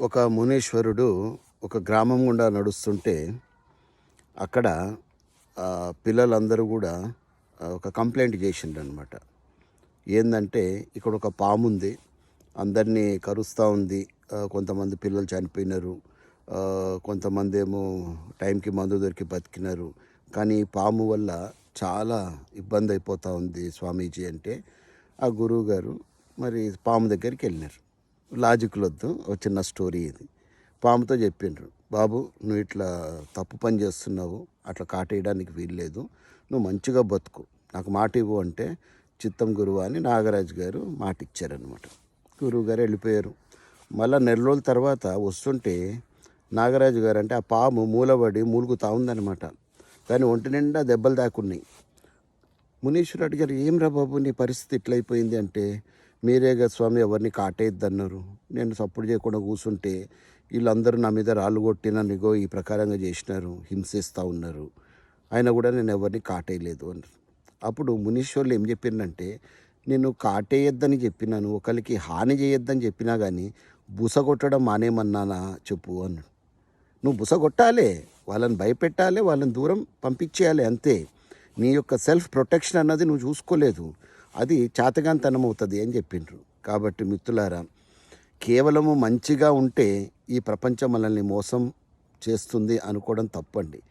ఒక మునీశ్వరుడు ఒక గ్రామం గుండా నడుస్తుంటే అక్కడ పిల్లలందరూ కూడా ఒక కంప్లైంట్ చేసిండ్రు అనమాట ఏంటంటే ఇక్కడ ఒక పాము ఉంది. అందరినీ కరుస్తూ ఉంది. కొంతమంది పిల్లలు చనిపోయినారు. కొంతమంది ఏమో టైంకి మందు దొరికి బతికినారు. కానీ ఈ పాము వల్ల చాలా ఇబ్బంది అయిపోతూ ఉంది స్వామీజీ అంటే. ఆ గురువు గారు మరి పాము దగ్గరికి వెళ్ళినారు. లాజిక్లు వద్దు ఒక చిన్న స్టోరీ ఇది. పాముతో చెప్పిండ్రు బాబు నువ్వు ఇట్లా తప్పు పని చేస్తున్నావు. అట్లా కాటేయడానికి వీల్లేదు. నువ్వు మంచిగా బతుకు. నాకు మాట ఇవ్వు అంటే చిత్తం గురువు అని నాగరాజు గారు మాట ఇచ్చారనమాట గురువు గారు వెళ్ళిపోయారు. మళ్ళీ నెల రోజుల తర్వాత వస్తుంటే నాగరాజు గారు అంటే ఆ పాము మూలబడి మూలుగుతా ఉందన్నమాట. దాని ఒంటి నిండా దెబ్బలు దాకున్నాయి మునీశ్వరుడు అడిగారు ఏం రా బాబు నీ పరిస్థితి ఇట్లయిపోయింది అంటే మీరేగా స్వామి ఎవరిని కాటేద్దన్నారు నేను సపోర్ట్ చేయకుండా కూర్చుంటే వీళ్ళందరూ నా మీద రాళ్ళు కొట్టిన నిగో ఈ ప్రకారంగా చేసినారు హింసిస్తూ ఉన్నారు. అయినా కూడా నేను ఎవరిని కాటేయలేదు అన్నారు. అప్పుడు మునీశ్వర్లు ఏం చెప్పిందంటే నేను కాటేయొద్దని చెప్పినాను ఒకరికి హాని చేయొద్దని చెప్పినా కానీ బుస కొట్టడం మానేమన్నానా చెప్పు అన్నాడు. నువ్వు బుస కొట్టాలి వాళ్ళని భయపెట్టాలి వాళ్ళని దూరం పంపించేయాలి అంతే. నీ యొక్క సెల్ఫ్ ప్రొటెక్షన్ అన్నది నువ్వు చూసుకోలేదు. అది చాతగాంతనం అవుతుంది అని చెప్పిండ్రు. కాబట్టి మిత్రులారా కేవలము మంచిగా ఉంటే ఈ ప్రపంచం మనల్ని మోసం చేస్తుంది అనుకోవడం తప్పండి.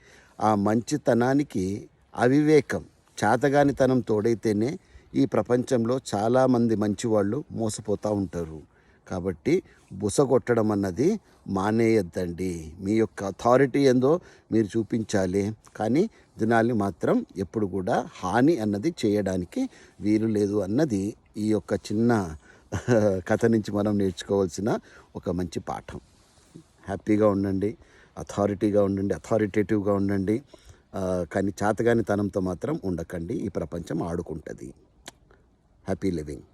ఆ మంచితనానికి అవివేకం చాతగానితనం తోడైతేనే ఈ ప్రపంచంలో చాలామంది మంచివాళ్ళు మోసపోతూ ఉంటారు. కాబట్టి బుస కొట్టడం అన్నది మానేయద్దండి. మీ యొక్క అథారిటీ ఏందో మీరు చూపించాలి. కానీ దినాల్ని మాత్రం ఎప్పుడు కూడా హాని అన్నది చేయడానికి వీలు లేదు అన్నది ఈ యొక్క చిన్న కథ నుంచి మనం నేర్చుకోవాల్సిన ఒక మంచి పాఠం. హ్యాపీగా ఉండండి అథారిటీగా ఉండండి అథారిటేటివ్గా ఉండండి. కానీ చేతగాని తనంతో మాత్రం ఉండకండి. ఈ ప్రపంచం ఆడుకుంటుంది. Happy living